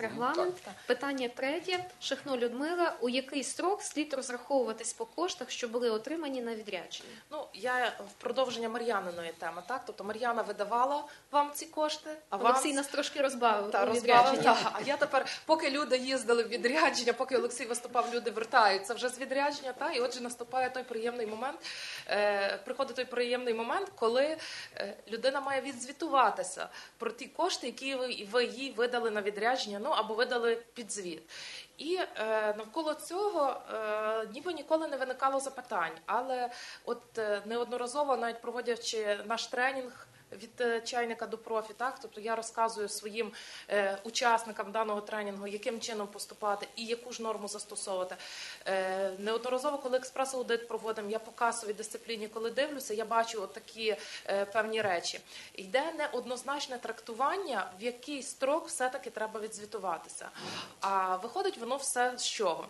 Регламент. Так, так. Питання третє. Шихно Людмила. У який строк слід розраховуватись по коштах, що були отримані на відрядження? Ну, я в продовження Мар'яниної теми, так? Тобто Мар'яна видавала вам ці кошти, а вам Олексій нас трошки розбавив та у розбавив. Та. А я тепер, поки люди їздили в відрядження, поки Олексій виступав, люди вертаються вже з відрядження. Та і отже, наступає той приємний момент. Е, приходить той приємний момент, коли е, людина має відзвітуватися про ті кошти, які ви, ви їй видали на відрядження, ну або видали підзвіт. І е, навколо цього е, ніби ніколи не виникало запитань. Але от е, неодноразово, навіть проводячи наш тренінг. Від е, чайника до профі, так тобто я розказую своїм е, учасникам даного тренінгу, яким чином поступати і яку ж норму застосовувати. Е, неодноразово, коли експрес-аудит проводимо, я по касовій дисципліні, коли дивлюся, я бачу такі певні речі. Йде неоднозначне трактування, в який строк все-таки треба відзвітуватися. А виходить воно все з чого?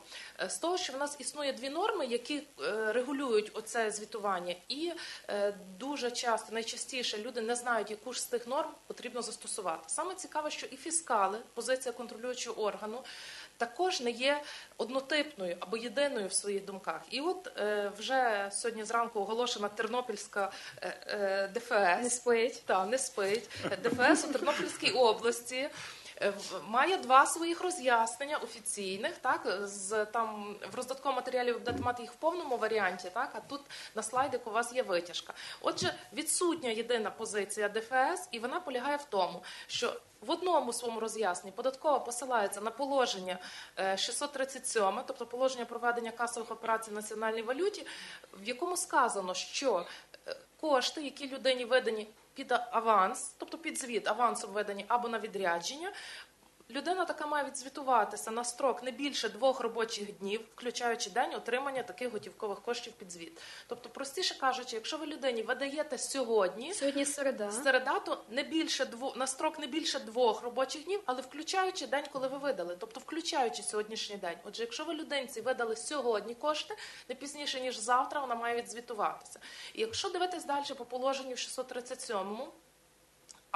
З того, що в нас існує дві норми, які регулюють оце звітування, і дуже часто, найчастіше люди не знають, яку ж з тих норм потрібно застосувати. Саме цікаве, що і фіскали, позиція контролюючого органу, також не є однотипною або єдиною в своїх думках. І от е, вже сьогодні зранку оголошена Тернопільська е, е, ДФС. Не спить. Та не спить. ДФС у Тернопільській області. Е, Має два своїх роз'яснення офіційних, так з там в роздатковому матеріалі ви будете мати їх в повному варіанті, так а тут на слайдик у вас є витяжка. Отже, відсутня єдина позиція ДФС, і вона полягає в тому, що в одному своєму роз'ясненні податкова посилається на положення е, 637, тобто положення проведення касових операцій в національній валюті, в якому сказано, що е, кошти, які людині видані під аванс, тобто під звіт авансом введення або на відрядження. Людина така має відзвітуватися на строк не більше двох робочих днів, включаючи день отримання таких готівкових коштів під звіт. Тобто, простіше кажучи, якщо ви людині видаєте сьогодні, Сьогодні середа. середа, то не більше дво, на строк не більше двох робочих днів, але включаючи день, коли ви видали, тобто включаючи сьогоднішній день. Отже, якщо ви людинці видали сьогодні кошти, не пізніше ніж завтра, вона має відзвітуватися. І якщо дивитись далі по положенню в 637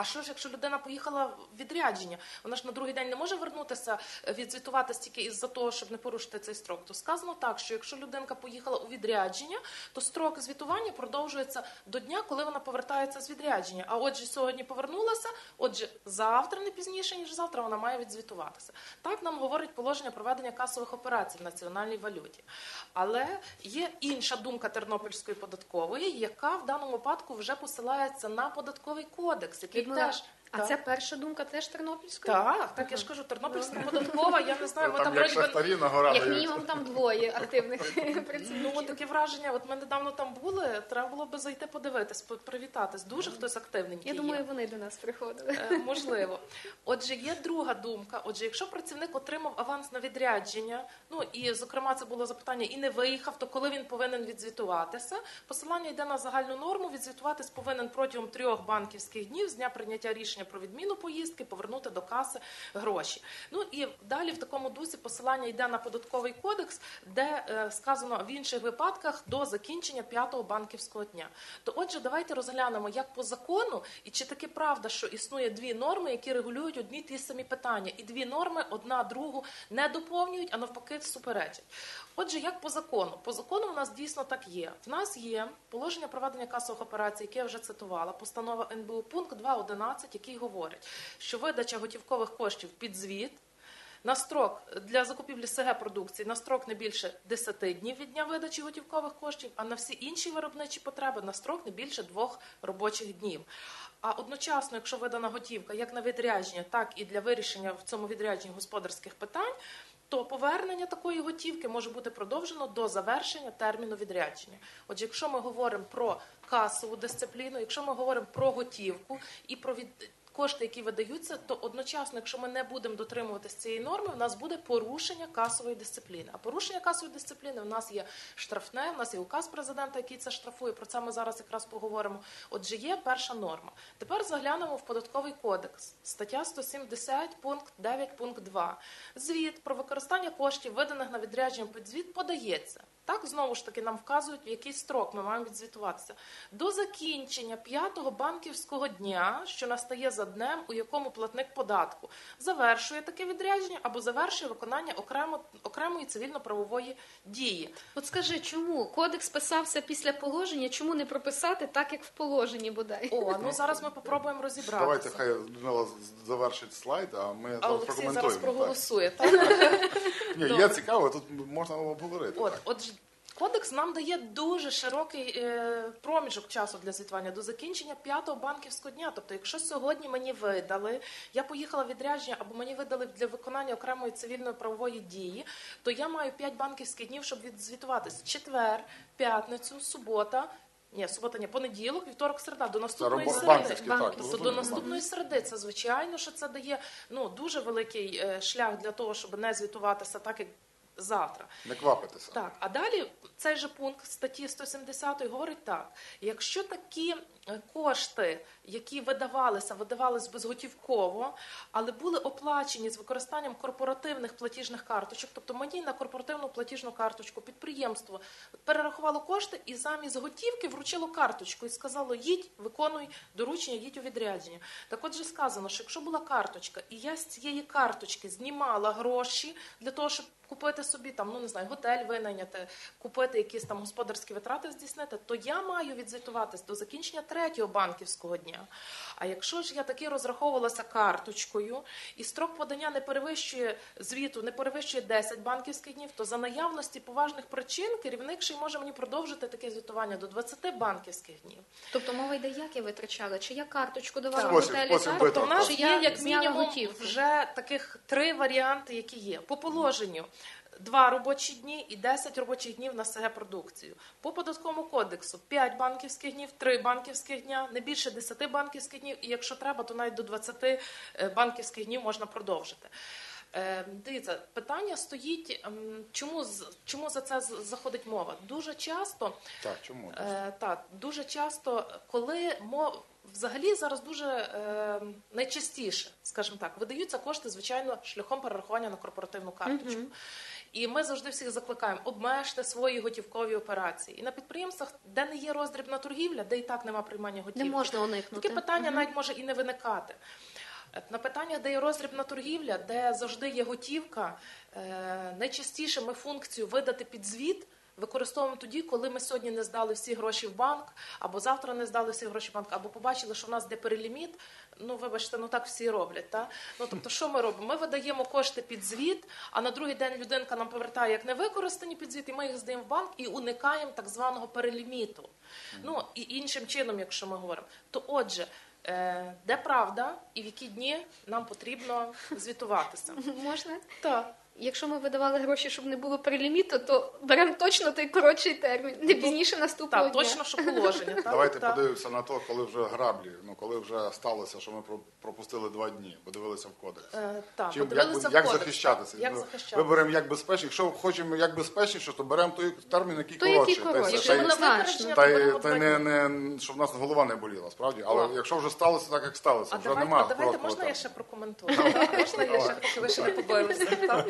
а що ж, якщо людина поїхала в відрядження, вона ж на другий день не може вернутися, е, відзвітуватися тільки із-за того, щоб не порушити цей строк. То сказано так, що якщо людинка поїхала у відрядження, то строк звітування продовжується до дня, коли вона повертається з відрядження. А отже, сьогодні повернулася, отже, завтра не пізніше ніж завтра вона має відзвітуватися. Так нам говорить положення проведення касових операцій в національній валюті. Але є інша думка Тернопільської податкової, яка в даному випадку вже посилається на податковий кодекс, який теж А Так. це перша думка теж Тернопільської? так, так я ж кажу, Тернопільська податкова. Я не знаю, ми там Там як вроді. Як мінімум там двоє активних працівників. Ну, таке враження, от ми недавно там були, треба було би зайти подивитись, привітатись. Дуже хтось активненький Я думаю, вони до нас приходили. Е, Можливо. Отже, є друга думка. Отже, якщо працівник отримав аванс на відрядження, ну і зокрема це було запитання, і не виїхав, то коли він повинен відзвітуватися? Посилання йде на загальну норму. Відзвітуватись повинен протягом трьох банківських днів з дня прийняття рішення про відміну поїздки, повернути до каси гроші. Ну і далі в такому дусі посилання йде на податковий кодекс, де е, сказано в інших випадках до закінчення п'ятого банківського дня. То отже, давайте розглянемо, як по закону, і чи таки правда, що існує дві норми, які регулюють одні ті самі питання, і дві норми одна другу не доповнюють, а навпаки суперечать. Отже, як по закону? По закону у нас дійсно так є. В нас є положення проведення касових операцій, яке я вже цитувала, постанова НБУ пункт 2.11, який говорить, що видача готівкових коштів під звіт. На строк для закупівлі СГ продукції на строк не більше 10 днів від дня видачі готівкових коштів, а на всі інші виробничі потреби на строк не більше двох робочих днів. А одночасно, якщо видана готівка як на відрядження, так і для вирішення в цьому відрядженні господарських питань, то повернення такої готівки може бути продовжено до завершення терміну відрядження. Отже, якщо ми говоримо про касову дисципліну, якщо ми говоримо про готівку і про від кошти, які видаються, то одночасно, якщо ми не будемо дотримуватися цієї норми, у нас буде порушення касової дисципліни. А порушення касової дисципліни у нас є штрафне, у нас є указ президента, який це штрафує. Про це ми зараз якраз поговоримо. Отже, є перша норма. Тепер заглянемо в податковий кодекс. Стаття 170, пункт 9, пункт 2. Звіт про використання коштів, виданих на відрядження під звіт, подається Так, знову ж таки, нам вказують, в який строк ми маємо відзвітуватися. До закінчення п'ятого банківського дня, що настає за днем, у якому платник податку завершує таке відрядження або завершує виконання окремо, окремої цивільно-правової дії. От скажи, чому кодекс писався після положення, чому не прописати так, як в положенні бодай? О, ну зараз ми попробуємо розібратися. Давайте хай Людмила завершить слайд, а ми А зараз Олексій зараз проголосує. Так? Ні, є цікаво, тут можна обговорити. От, так. отже, кодекс нам дає дуже широкий е, проміжок часу для звітування до закінчення п'ятого банківського дня. Тобто, якщо сьогодні мені видали, я поїхала відрядження або мені видали для виконання окремої цивільної правової дії, то я маю 5 банківських днів, щоб відзвітуватись. Четвер, п'ятницю, субота. Ні, субота, ні, понеділок, вівторок, середа, до наступної середи. банківські, так. Банківські. Тобто до наступної середи це звичайно, що це дає ну дуже великий е, шлях для того, щоб не звітуватися так, як завтра. Не квапитися. Так, а далі цей же пункт статті 170 говорить так: якщо такі кошти, які видавалися, видавались безготівково, але були оплачені з використанням корпоративних платіжних карточок, тобто мені на корпоративну платіжну карточку підприємство перерахувало кошти і замість готівки вручило карточку і сказало: їдь, виконуй доручення, їдь у відрядження. Так от же сказано, що якщо була карточка, і я з цієї карточки знімала гроші для того, щоб купити собі там, ну не знаю, готель винайняти, купити якісь там господарські витрати здійснити, то я маю відзвітуватись до закінчення третього банківського дня. А якщо ж я таки розраховувалася карточкою, і строк подання не перевищує звіту, не перевищує 10 банківських днів, то за наявності поважних причин керівник ще й може мені продовжити таке звітування до 20 банківських днів. Тобто мова йде, як я витрачала? Чи я карточку давала в готелі? Тобто в нас Чи є як мінімум готівку? вже таких три варіанти, які є. По положенню два робочі дні і 10 робочих днів на СГ продукцію. По податковому кодексу 5 банківських днів, 3 банківських дня, не більше 10 банківських днів, і якщо треба, то навіть до 20 е, банківських днів можна продовжити. Е, Дивіться, питання стоїть, ем, чому, з- чому за це заходить мова? Дуже часто Так, чому? Е, так, дуже часто, коли мов взагалі зараз дуже е, найчастіше, скажімо так, видаються кошти, звичайно, шляхом перерахування на корпоративну карточку. І ми завжди всіх закликаємо обмежте свої готівкові операції. І на підприємствах, де не є роздрібна торгівля, де і так нема приймання готівки, Не можна уникнути. Таке питання навіть може і не виникати. Е, На питання, де є роздрібна торгівля, де завжди є готівка, е, найчастіше ми функцію видати під звіт використовуємо тоді, коли ми сьогодні не здали всі гроші в банк, або завтра не здали всі гроші в банк, або побачили, що в нас де переліміт. Ну, вибачте, ну так всі роблять. Та? Ну, тобто, що ми робимо? Ми видаємо кошти під звіт, а на другий день людинка нам повертає як невикористані під звіт, і ми їх здаємо в банк і уникаємо так званого переліміту. Ну і іншим чином, якщо ми говоримо, то отже. е, Де правда і в які дні нам потрібно звітуватися? Можна? Так. Якщо ми видавали гроші, щоб не було переліміту, то беремо точно той коротший термін, не пізніше наступного Так, дня. точно, що положення. Так? Давайте так. подивимося на то, коли вже граблі, ну коли вже сталося, що ми про- пропустили два дні, подивилися в кодекс. Е, так, Чим, як, подивилися як в кодекс, захищатися? Як Ну, захищатися? Виберемо як безпечно. Якщо хочемо як безпечніше, то беремо той термін, який який коротший. Та коротший. Якщо та Та то та дні. не, не щоб в нас голова не боліла, справді. Але О. якщо вже сталося так, як сталося, А вже давайте, немає а давайте можна я ще прокоментую? Так, Можна я ще поки ви ще не побоїлися?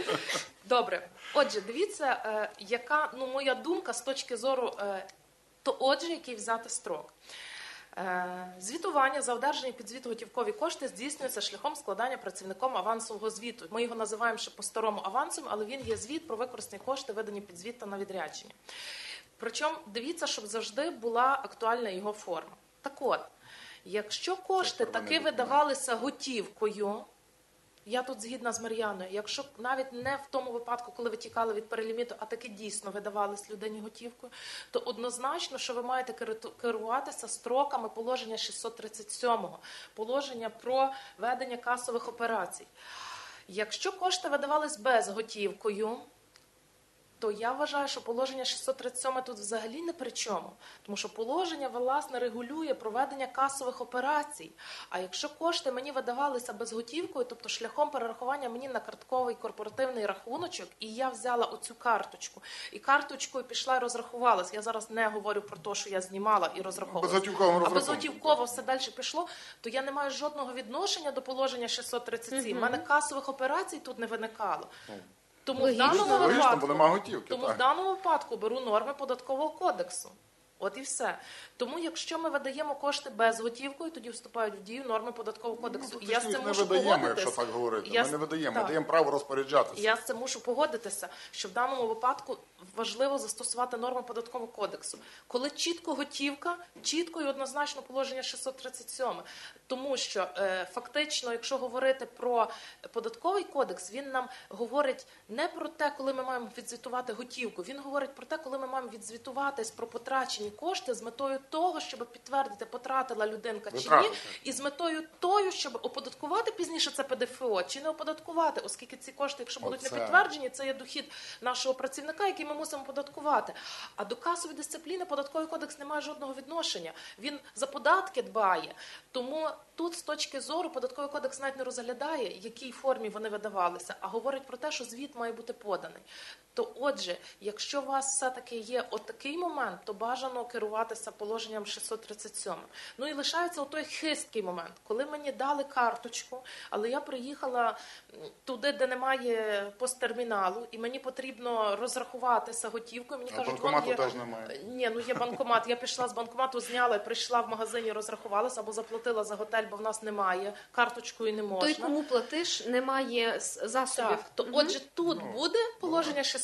Добре. Отже, дивіться, е, яка ну моя думка з точки зору, е, то отже, який взяти строк. Е, Звітування за одержані під звіт готівкові кошти здійснюється шляхом складання працівником авансового звіту. Ми його називаємо ще по-старому авансом, але він є звіт про використані кошти, видані під звіт та на відрядження. Причому дивіться, щоб завжди була актуальна його форма. Так от, якщо кошти таки видавалися готівкою, я тут згідна з Мар'яною. Якщо навіть не в тому випадку, коли ви тікали від переліміту, а таки дійсно видавались людині готівкою, то однозначно, що ви маєте керуватися строками положення 637-го, положення про ведення касових операцій. Якщо кошти видавались безготівкою, то я вважаю, що положення 637 тут взагалі не при чому. Тому що положення власне регулює проведення касових операцій. А якщо кошти мені видавалися безготівкою, тобто шляхом перерахування мені на картковий корпоративний рахуночок, і я взяла оцю карточку, і карточкою пішла і розрахувалась. Я зараз не говорю про те, що я знімала і розраховувалася. Безготівковим А безготівково все далі пішло, то я не маю жодного відношення до положення 637. У мене касових операцій тут не виникало. Тому в Логічно. даному Логічно, бо випадку нема готівки. тому так. в даному випадку беру норми податкового кодексу. От і все. Тому, якщо ми видаємо кошти безготівкою, тоді вступають в дію норми податкового кодексу. Ну, я з цим мушу видаємо, погодитись. якщо так говорити. Я Ми не видаємо, так. ми даємо право розпоряджатися. Я з цим мушу погодитися, що в даному випадку важливо застосувати норми податкового кодексу, коли чітко готівка, чітко і однозначно положення 637. Тому що е, фактично, якщо говорити про податковий кодекс, він нам говорить не про те, коли ми маємо відзвітувати готівку. Він говорить про те, коли ми маємо відзвітуватись про потрачені кошти з метою того, щоб підтвердити, потратила людинка чи ні, і з метою тою, щоб оподаткувати пізніше це ПДФО чи не оподаткувати, оскільки ці кошти, якщо будуть Оце. не підтверджені, це є дохід нашого працівника, який ми мусимо податкувати. А до касової дисципліни податковий кодекс не має жодного відношення. Він за податки дбає. Тому тут, з точки зору, податковий кодекс навіть не розглядає, в якій формі вони видавалися, а говорить про те, що звіт має бути поданий. То, отже, якщо у вас все-таки є отакий момент, то бажано керуватися положенням 637. Ну і лишається той хисткий момент, коли мені дали карточку, але я приїхала туди, де немає посттерміналу, і мені потрібно розрахуватися готівкою. Мені А кажуть, банкомату є- теж немає. ні, ну є банкомат. Я пішла з банкомату, зняла, прийшла в магазині, розрахувалася або заплатила за готель, бо в нас немає. Карточкою не можна. Той, кому платиш, немає засобів. Так, то отже, тут буде положення 637,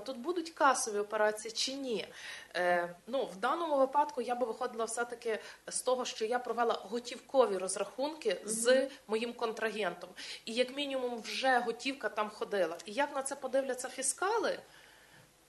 тут будуть касові операції чи ні? Е, ну, в даному випадку я би виходила все-таки з того, що я провела готівкові розрахунки з моїм контрагентом. І як мінімум вже готівка там ходила. І як на це подивляться фіскали?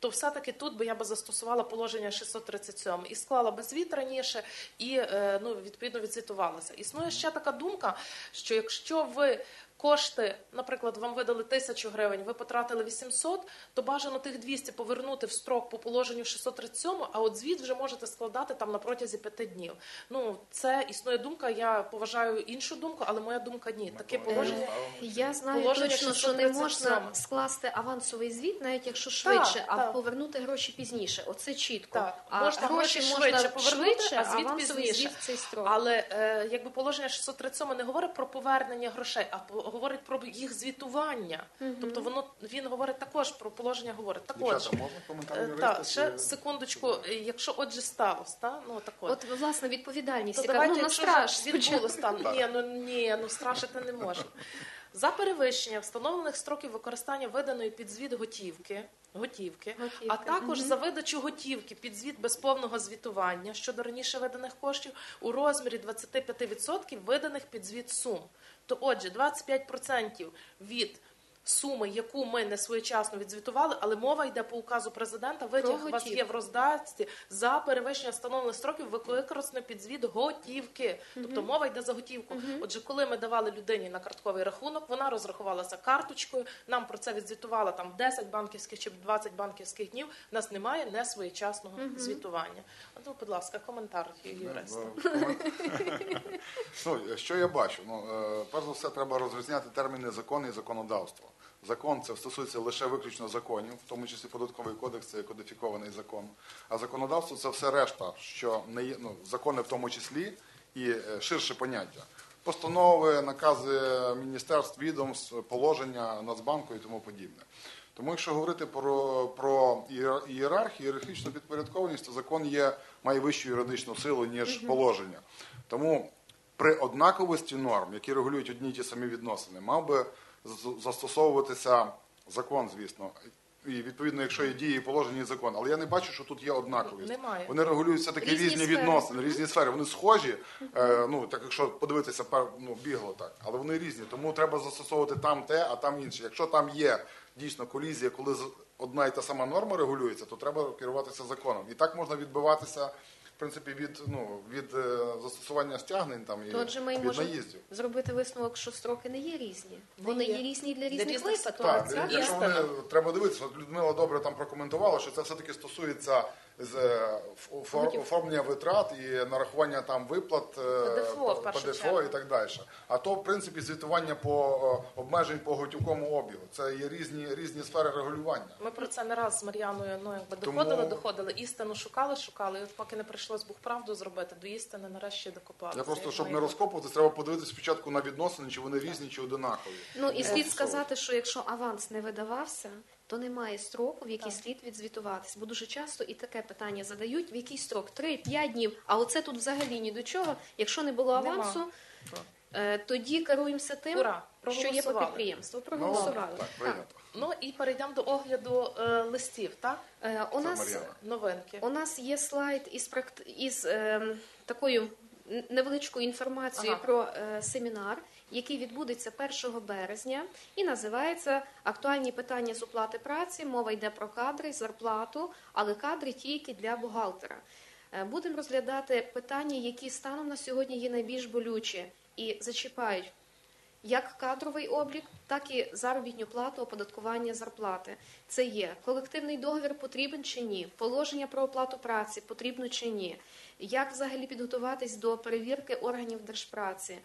то все-таки тут би я би застосувала положення 637 і склала би звіт раніше і е, ну, відповідно відзвітувалася. Існує ще така думка, що якщо ви кошти, наприклад, вам видали тисячу гривень, ви потратили 800, то бажано тих 200 повернути в строк по положенню 637, а от звіт вже можете складати там на протязі п'яти днів. Ну, це існує думка, я поважаю іншу думку, але моя думка ні. Таке положення. Я знаю Положення точно, що не можна скласти авансовий звіт, навіть якщо швидше, а так. повернути гроші пізніше. Оце чітко. Так, а можна гроші швидше повернути, швидше, а звіт пізніше. звіт в цей строк. Але е, якби положення 637 не говорить про повернення грошей, а по- говорить про їх звітування. Тобто воно він говорить також про положення говорить. Так Дівчата, отже, можна коментар е, та, ще секундочку, е, якщо отже сталося, та? ну так от. От власне відповідальність, То яка давайте, ну, на страж відбулося там. Ні, ну ні, ну страшити не можна. За перевищення встановлених строків використання виданої під звіт готівки, готівки, Готівки, а також за видачу готівки під звіт без повного звітування щодо раніше виданих коштів у розмірі 25% виданих під звіт сум. То отже, 25% від суми, яку ми не своєчасно відзвітували, але мова йде по указу президента. Витяг у вас є в роздатці за перевищення встановлених строків використано під звіт готівки. Тобто мова йде за готівку. Отже, коли ми давали людині на картковий рахунок, вона розрахувалася карточкою. Нам про це відзвітувала там 10 банківських чи 20 банківських днів. У нас немає несвоєчасного звітування. Ну, будь ласка, коментар юриста. Ну, що я бачу? Ну, е, перш за все, треба розрізняти терміни закон і законодавство. Закон це стосується лише виключно законів, в тому числі податковий кодекс це кодифікований закон. А законодавство це все решта, що не є ну, закони в тому числі і е, ширше поняття. Постанови, накази міністерств, відомств, положення Нацбанку і тому подібне. Тому, якщо говорити про, про ієрархію, ієрархічну підпорядкованість, то закон є, має вищу юридичну силу, ніж положення. Тому при однаковості норм, які регулюють одні й ті самі відносини, мав би застосовуватися закон, звісно. І відповідно, якщо є дії, положення і закон. Але я не бачу, що тут є однаковість. Немає. Вони регулюють все таки Різні різні, відносини, різні сфери. Вони схожі, е, ну так якщо подивитися ну, бігло так, але вони різні. Тому треба застосовувати там те, а там інше. Якщо там є дійсно колізія, коли одна і та сама норма регулюється, то треба керуватися законом. І так можна відбиватися. В принципі, від ну від е, застосування стягнень там і То отже, ми від можемо наїздів. зробити висновок, що строки не є різні. Вони є. є різні для Для різних різних випадків. Так, ситуацій. якщо вони треба дивитися, от Людмила добре там прокоментувала, що це все таки стосується оформлення витрат і нарахування там виплат е, ПДФО, в першу ПДФО чергу. і так далі. А то, в принципі, звітування по е, обмежень по готівковому обігу. Це є різні, різні сфери регулювання. Ми про це не раз з Мар'яною ну, якби Тому- доходили, доходили, істину шукали, шукали. І от поки не прийшлось Бог правду зробити, до істини нарешті докопалися. Я просто, як щоб має не бути. розкопувати, треба подивитися спочатку на відносини, чи вони різні, чи одинакові. Ну і слід Е, сказати, що якщо аванс не видавався, то немає строку, в який слід відзвітуватись. Бо дуже часто і таке питання задають: в який строк? Три-п'ять днів. А оце тут взагалі ні до чого. Якщо не було авансу, е, тоді керуємося тим, Ура, що є по проголосували. підприємству. Ну, Проголосували. так, прийнято. Ну і перейдемо до огляду е, листів, так? Е, У Це нас Мар'яна. Новинки. У нас є слайд із практ... із ем, такою невеличкою інформацією Ага. про е, семінар, який відбудеться 1 березня, і називається Актуальні питання з оплати праці. Мова йде про кадри, зарплату, але кадри тільки для бухгалтера. Е, Будемо розглядати питання, які станом на сьогодні є найбільш болючі і зачіпають як кадровий облік, так і заробітну плату, оподаткування зарплати. Це є колективний договір потрібен чи ні, положення про оплату праці потрібно чи ні, як взагалі підготуватись до перевірки органів держпраці.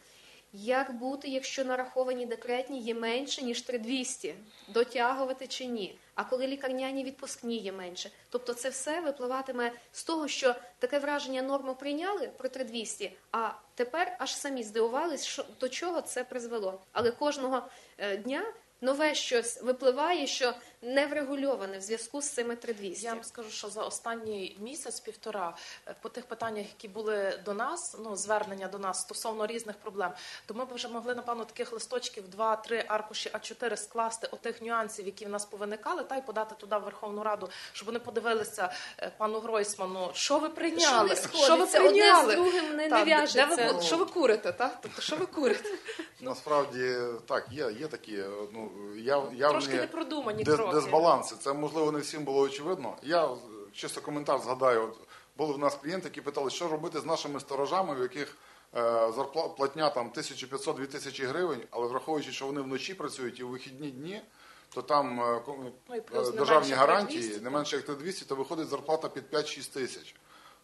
Як бути, якщо нараховані декретні є менше ніж 3200, дотягувати чи ні? А коли лікарняні відпускні є менше, тобто це все випливатиме з того, що таке враження норму прийняли про 3200, а тепер аж самі здивувались, що до чого це призвело. Але кожного е, дня нове щось випливає, що не врегульоване в зв'язку з цими 3200. Я вам скажу, що за останній місяць-півтора е, по тих питаннях, які були до нас, ну звернення до нас стосовно різних проблем, то ми б вже могли напевно таких листочків два-три аркуші А4 скласти отих нюансів, які в нас повиникали, та й подати туди в Верховну Раду, щоб вони подивилися е, пану Гройсману, що ви прийняли, Що не що ви сходиться, одне з другим не- не Так, де- в'яжеться. що ви курите, так? Тобто, що ви курите? Насправді так, є, є такі ну, яв, явні непродумані дис- кроки. дисбаланси. Це можливо не всім було очевидно. Я е, чисто коментар згадаю. Були в нас клієнти, які питали, що робити з нашими сторожами, в яких е, зарплата платня там 1500-2000 гривень, але враховуючи, що вони вночі працюють і у вихідні дні, то там е, Ну, е, не державні менше гарантії 3200. не менше як 3200, то виходить зарплата під 5-6 тисяч.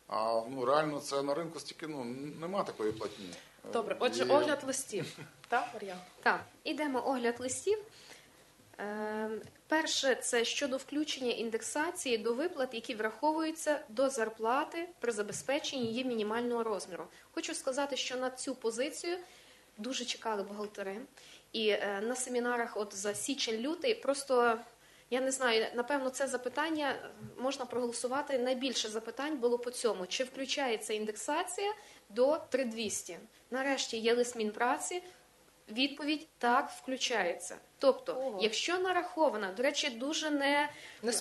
А ну реально це на ринку стільки ну нема такої платні. Добре, отже, огляд листів, так, Мар'яна? Так, ідемо огляд листів. Е, Перше, це щодо включення індексації до виплат, які враховуються до зарплати при забезпеченні її мінімального розміру. Хочу сказати, що на цю позицію дуже чекали бухгалтери. І е, на семінарах, от за січень-лютий, просто я не знаю, напевно, це запитання е, можна проголосувати. Найбільше запитань було по цьому: чи включається індексація до 3200? Нарешті є лист Мінпраці. Відповідь так включається. Тобто, Ого. якщо нарахована, до речі, дуже не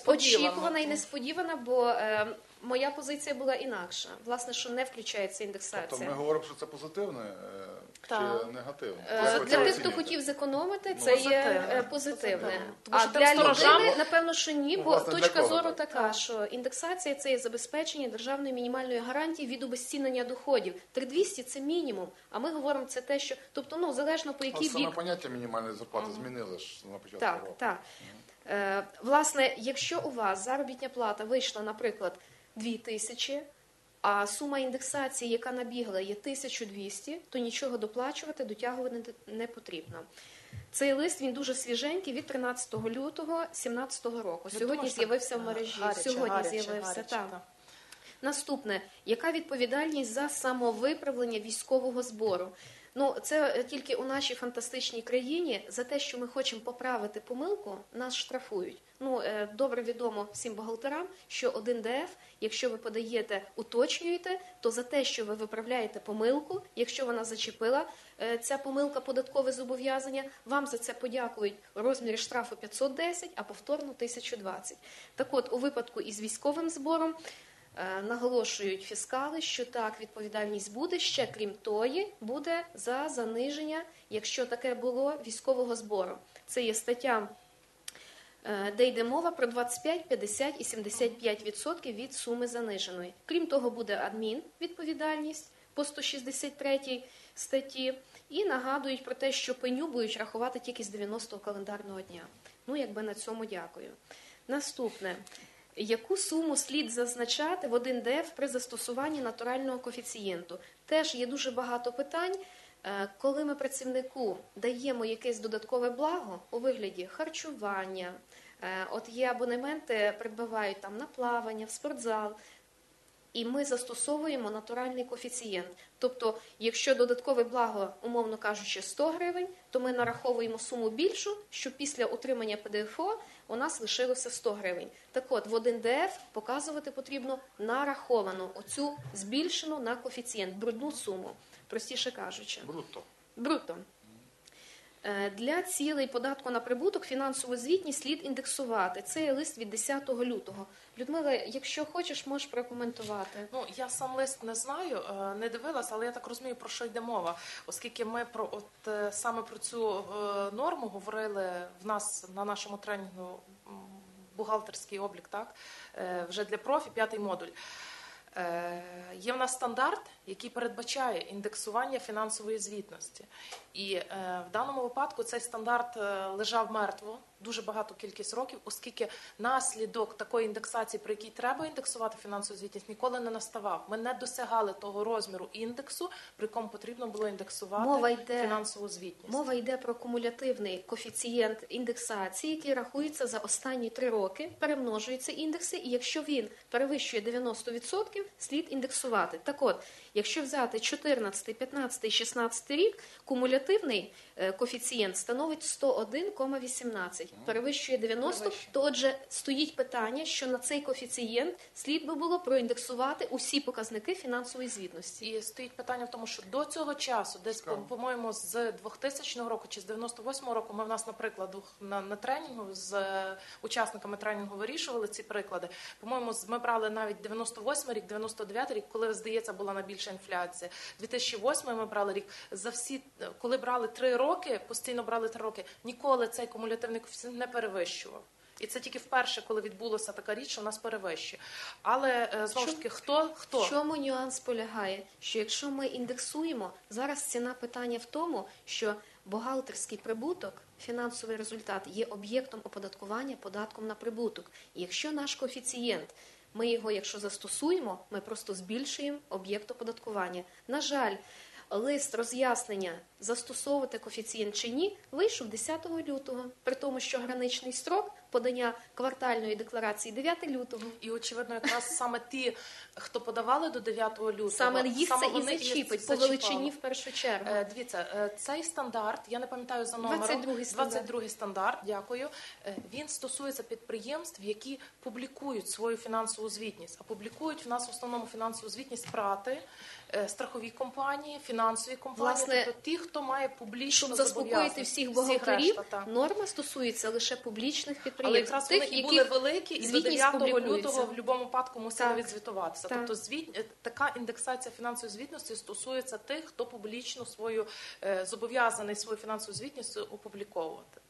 очікувана і несподівана, бо е, моя позиція була інакша. Власне, що не включається індексація. Тобто ми говоримо, що це позитивне е, Так. чи негативне? Е, Як ви це Для тих, оцінюєте? хто хотів зекономити, Ну, це є позитивне. е, позитивне. Позитивне. Тому А що для сторожам- людини, напевно, що ні, Ну, бо власне, для точка кого зору так? така, що індексація це є забезпечення державної мінімальної гарантії від обезцінення доходів. 3200 – це мінімум. А ми говоримо це те, що тобто, ну залежно по А який саме поняття мінімальної зарплати змінили ж на початку так, року. так. Е, власне, якщо у вас заробітня плата вийшла, наприклад, 2 тисячі, а сума індексації, яка набігла, є 1200, то нічого доплачувати, дотягувати не- потрібно. Цей лист він дуже свіженький від 13 лютого 2017 року. Сьогодні з'явився в мережі. гаряче, Сьогодні з'явився так. так. Наступне, яка відповідальність за самовиправлення військового збору? Ну, це тільки у нашій фантастичній країні за те, що ми хочемо поправити помилку, нас штрафують. Ну е, добре відомо всім бухгалтерам, що один ДФ, якщо ви подаєте, уточнюєте, то за те, що ви виправляєте помилку, якщо вона зачепила е, ця помилка податкове зобов'язання, вам за це подякують у розмірі штрафу 510, а повторно 1020. Так от, у випадку із військовим збором. Е, Наголошують фіскали, що так відповідальність буде ще крім тої, буде за заниження, якщо таке було військового збору. Це є стаття, де йде мова про 25, 50 і 75% відсотків від суми заниженої. Крім того, буде адмінвідповідальність по 163 статті. І нагадують про те, що пеню будуть рахувати тільки з 90-го календарного дня. Ну, якби на цьому дякую. Наступне. Яку суму слід зазначати в 1 ДФ при застосуванні натурального коефіцієнту? Теж є дуже багато питань. Е, Коли ми працівнику даємо якесь додаткове благо у вигляді харчування, е, от є абонементи, придбавають там на плавання, в спортзал, і ми застосовуємо натуральний коефіцієнт. Тобто, якщо додаткове благо, умовно кажучи, 100 гривень, то ми нараховуємо суму більшу, щоб після отримання ПДФО у нас лишилося 100 гривень. Так от, в 1 ДФ показувати потрібно нараховану оцю збільшену на коефіцієнт, брудну суму, простіше кажучи. Брутто. Брутто. Е, Для цілей податку на прибуток фінансову звітність слід індексувати. Це є лист від 10 лютого. Людмила, якщо хочеш, можеш прокоментувати. Ну я сам лист не знаю, е, не дивилася, але я так розумію, про що йде мова, оскільки ми про от е, саме про цю норму говорили в нас на нашому тренінгу бухгалтерський облік, так вже для профі, п'ятий модуль. Є в нас стандарт, який передбачає індексування фінансової звітності, і е, в даному випадку цей стандарт е, лежав мертво дуже багато кількість років, оскільки наслідок такої індексації, при якій треба індексувати фінансову звітність, ніколи не наставав. Ми не досягали того розміру індексу, при якому потрібно було індексувати Мова йде- фінансову звітність. Мова йде про кумулятивний коефіцієнт індексації, який рахується за останні три роки, перемножуються індекси, і якщо він перевищує 90%, слід індексувати. Так от, якщо взяти 14, 15, 16 рік, кумулятивний коефіцієнт становить 101,18, перевищує 90, Перевищує. то отже стоїть питання, що на цей коефіцієнт слід би було проіндексувати усі показники фінансової звітності. І стоїть питання в тому, що до цього часу, десь по, по-моєму, з 2000 року чи з 98 року, ми в нас, наприклад, на, на тренінгу з е, учасниками тренінгу вирішували ці приклади. По-моєму, з- ми брали навіть 98 рік, 99 рік, коли здається була найбільша інфляція. 2008 ми брали рік. За всі, е, коли брали три роки, постійно брали три роки, ніколи цей кумулятивний коефіцієнт не перевищував. І це тільки вперше, коли відбулася така річ, що нас перевищує. Але е, знову ж таки, хто хто В чому нюанс полягає? Що якщо ми індексуємо, зараз ціна питання в тому, що бухгалтерський прибуток, фінансовий результат є об'єктом оподаткування податком на прибуток. І якщо наш коефіцієнт, ми його, якщо застосуємо, ми просто збільшуємо об'єкт оподаткування. На жаль, лист роз'яснення застосовувати коефіцієнт чи ні вийшов 10 лютого, при тому, що граничний строк подання квартальної декларації 9 лютого. І очевидно, якраз саме ті, хто подавали до 9 лютого, Саме їх це і зачіпить по величині в першу чергу. Е, Дивіться, е, цей стандарт, я не пам'ятаю за номером, 22-й стандарт. 22-й стандарт, дякую. Е, Він стосується підприємств, які публікують свою фінансову звітність. А публікують в нас в основному фінансову звітність прати, страхові компанії, фінансові компанії, Власне, тобто ті, хто має публічно Щоб заспокоїти всіх бухгалтерів, решта, норма стосується лише публічних Але підприємств, якраз тих, вони і були великі, і до звітність 9 лютого в будь-якому випадку мусили відзвітуватися. Так. Тобто звіт, е, така індексація фінансової звітності стосується тих, хто публічно свою е, зобов'язаний свою фінансову звітність опубліковувати.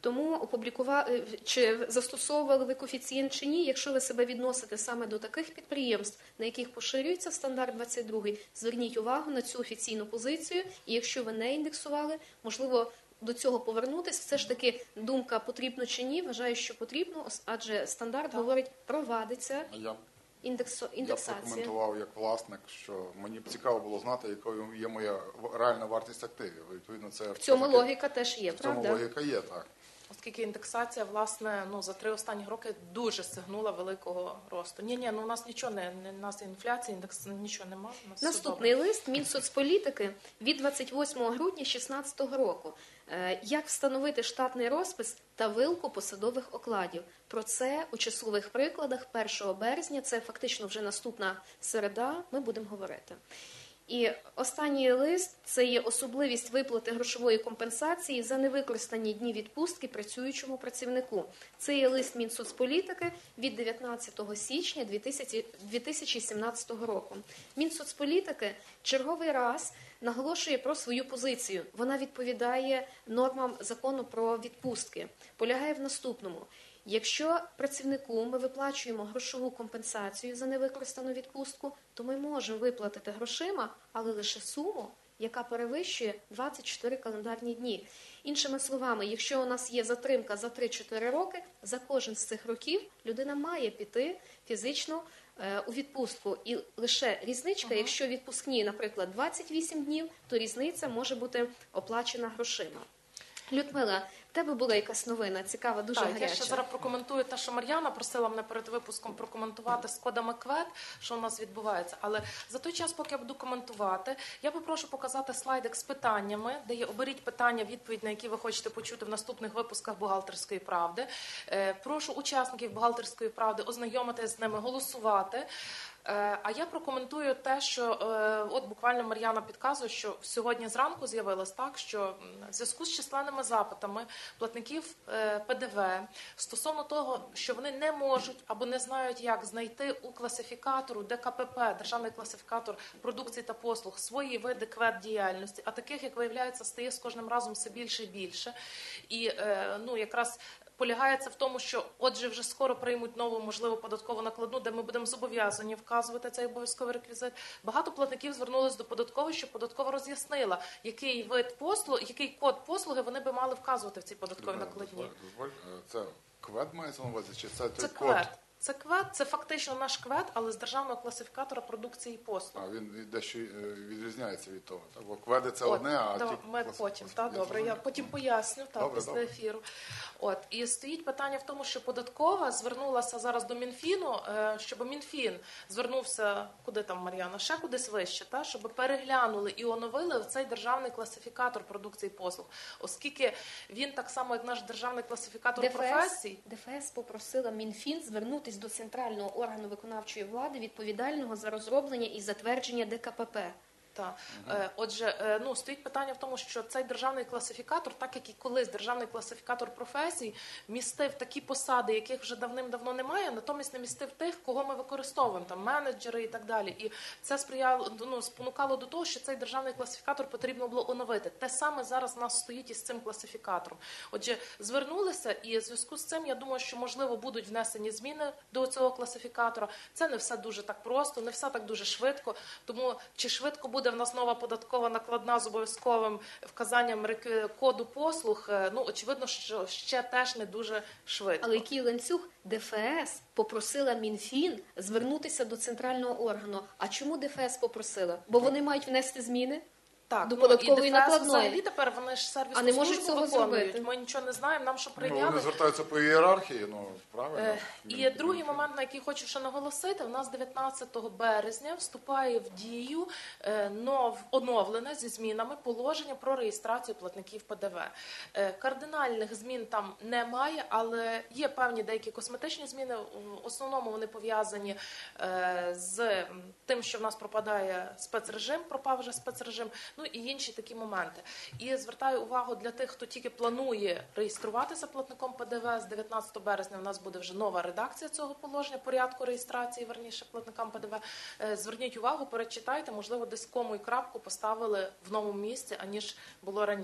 Тому опублікували чи застосовували ви коефіцієнт чи ні, якщо ви себе відносите саме до таких підприємств, на яких поширюється стандарт 22, зверніть увагу на цю офіційну позицію. І якщо ви не індексували, можливо. До цього повернутись, все ж таки думка потрібно чи ні. Вважаю, що потрібно, адже стандарт Так. говорить, провадиться Я, індексо, я індексація. прокоментував як власник, що мені б цікаво було знати, якою є моя в- реальна вартість активів. Відповідно, це В цьому логіка теж є, в цьому правда? логіка є, так. Оскільки індексація, власне, ну за три останні роки дуже сигнула великого росту. Ні, ні, ну у нас нічого не, не у нас інфляція, індекс нічого немає. у нас все Наступний лист Мінсоцполітики від 28 грудня 2016 року. Е, Як встановити штатний розпис та вилку посадових окладів? Про це у числових прикладах 1 березня, це фактично вже наступна середа, ми будемо говорити. І останній лист це є особливість виплати грошової компенсації за невикористані дні відпустки працюючому працівнику. Це є лист Мінсоцполітики від 19 січня 2000 2017 року. Мінсоцполітики черговий раз наголошує про свою позицію. Вона відповідає нормам закону про відпустки. Полягає в наступному. Якщо працівнику ми виплачуємо грошову компенсацію за невикористану відпустку, то ми можемо виплатити грошима, але лише суму, яка перевищує 24 календарні дні. Іншими словами, якщо у нас є затримка за 3-4 роки, за кожен з цих років людина має піти фізично е, у відпустку. І лише різничка, якщо відпускні, наприклад, 28 днів, то різниця може бути оплачена грошима. Людмила, тебе була якась новина, цікава, дуже так, гаряча. я ще зараз прокоментую те, що Мар'яна просила мене перед випуском прокоментувати з кодами КВЕД, що у нас відбувається. Але за той час, поки я буду коментувати, я попрошу показати слайдик з питаннями, де є оберіть питання, відповідь на які ви хочете почути в наступних випусках бухгалтерської правди. Е, Прошу учасників бухгалтерської правди ознайомитися з ними, голосувати. Е, А я прокоментую те, що е, от буквально Мар'яна підказує, що сьогодні зранку з'явилось так, що в зв'язку з численними запитами платників е, ПДВ стосовно того, що вони не можуть або не знають, як знайти у класифікатору ДКПП, державний класифікатор продукції та послуг, свої види квет діяльності, а таких, як виявляється, стає з кожним разом все більше і більше. І ну якраз полягається в тому, що отже вже скоро приймуть нову можливу податкову накладну, де ми будемо зобов'язані вказувати цей обов'язковий реквізит. Багато платників звернулись до податкової, щоб податкова роз'яснила, який вид послуг, який код послуги вони би мали вказувати в цій податковій накладні. Це квед мається на увазі, чи це, Це той код? Це квет, це фактично наш квет, але з державного класифікатора продукції і послуг. А він дещо е, відрізняється від того. Так? Бо кведи це От, одне, а да, ті ми клас- потім, та добре. Я потім поясню та Добре, після добре. ефіру. От і стоїть питання в тому, що податкова звернулася зараз до Мінфіну, е, щоб Мінфін звернувся куди там Мар'яна, ще кудись вище, та щоб переглянули і оновили цей державний класифікатор продукції і послуг, оскільки він так само, як наш державний класифікатор ДФС, професій. ДФС попросила Мінфін звернутись до центрального органу виконавчої влади, відповідального за розроблення і затвердження ДКПП. Так. Е, Отже, е, ну стоїть питання в тому, що цей державний класифікатор, так як і колись державний класифікатор професій, містив такі посади, яких вже давним-давно немає, натомість не містив тих, кого ми використовуємо, там менеджери і так далі. І це сприяло ну, спонукало до того, що цей державний класифікатор потрібно було оновити. Те саме зараз у нас стоїть із цим класифікатором. Отже, звернулися, і в зв'язку з цим я думаю, що можливо будуть внесені зміни до цього класифікатора. Це не все дуже так просто, не все так дуже швидко. Тому чи швидко буде в нас нова податкова накладна з обов'язковим вказанням коду послуг? е, Ну очевидно, що ще теж не дуже швидко. Але який ланцюг ДФС попросила Мінфін звернутися до центрального органу. А чому ДФС попросила? Бо вони мають внести зміни. Так, до ну, податкової і ДФС накладної. взагалі тепер вони ж сервісну А не можуть службу цього виконують. зробити? Ми нічого не знаємо, нам що Ну, вони прийняли. звертаються по ієрархії, ну правильно. Е, І другий момент, на який хочу ще наголосити, у нас 19 березня вступає в дію е, нов оновлене зі змінами положення про реєстрацію платників ПДВ. Е, Кардинальних змін там немає, але є певні деякі косметичні зміни. В основному вони пов'язані е, з тим, що в нас пропадає спецрежим, пропав вже спецрежим, ну і інші такі моменти. І звертаю увагу для тих, хто тільки планує реєструватися платником ПДВ. З 19 березня у нас буде вже нова редакція цього положення порядку реєстрації, верніше платникам ПДВ. Е, Зверніть увагу, перечитайте, можливо, десь кому і крапку поставили в новому місці, аніж було раніше.